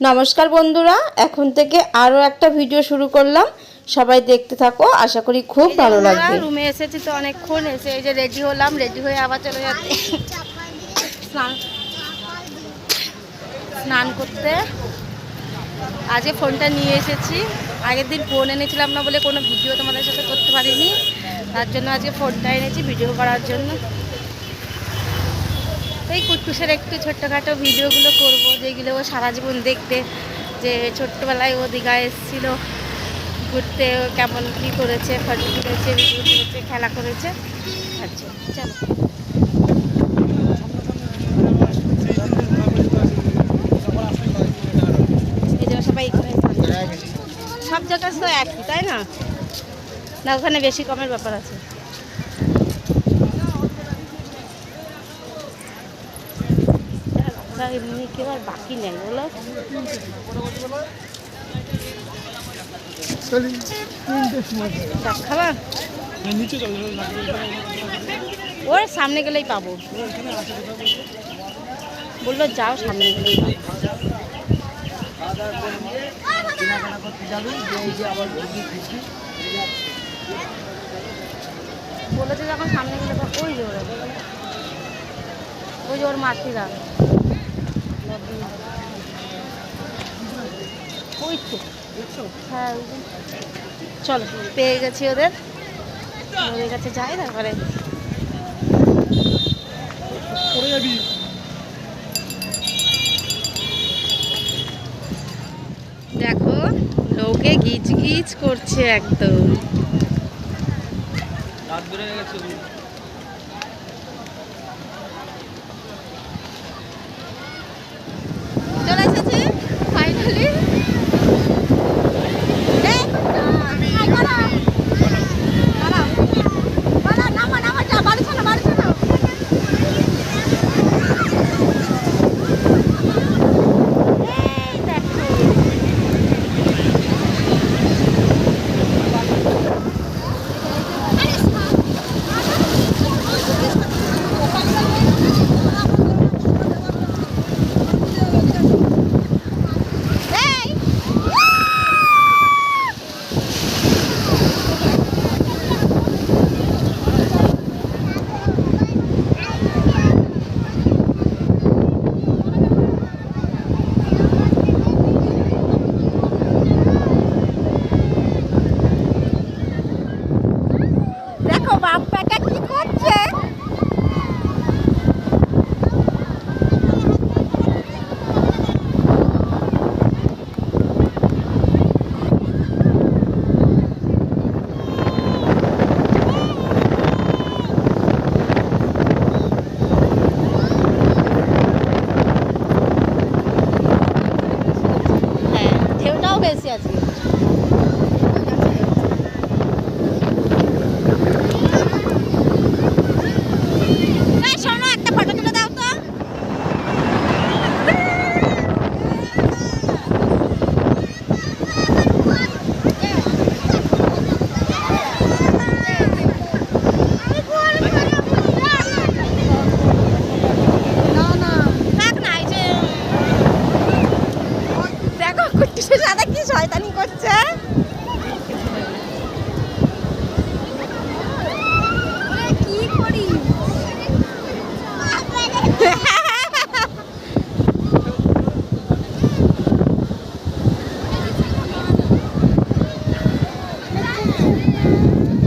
নমস্কার বন্ধুরা এখন থেকে আরও একটা ভিডিও শুরু করলাম। সবাই দেখতে থাকো আশা করি খুব ভালো লাগবে। রুমে এসেছি তো অনেকক্ষণ এসে এই যে রেডি হলাম রেডি হয়ে আবার চলে যাচ্ছি। স্নান। স্নান করতে। আজকে ফোনটা নিয়ে এসেছি। আগের দিন ফোন এনেছিলাম না বলে কোনো ভিডিও তোমাদের সাথে করতে পারিনি। তার জন্য আজকে ফোনটা এনেছি ভিডিও করার জন্য। এই কুটকুসের একটু ছোট্টখাটো ভিডিওগুলো করব, যেগুলো ও সারা জীবন দেখবে যে ছোট্টবেলায় ও দীঘায় এসেছিল, ঘুরতে কেমন কী করেছে ফটো তুলেছে ভিডিও করেছে খেলা করেছে। আচ্ছা চলো। সব জায়গায় তো একই, তাই না? না, ওখানে বেশি কমের ব্যাপার আছে। রাস্তা এমনি কেউ আর বাকি নেই, বলো। ওর, সামনে গেলেই পাবো। বলল, যাও, সামনে গেলেই বলেছে যখন সামনে গেলে ওই ওরা ওই যে ওর মাসিরা। হ্যাঁ চলো, পেয়ে গেছি ওদের। ওদের কাছে যাই তারপরে দেখো, লোকে গিজ গিজ করছে একদম। চলে এসেছি ফাইনালি দেখো বাপ্পাটা কি করছে হ্যাঁ ঢেউটাও বেশি হচ্ছে?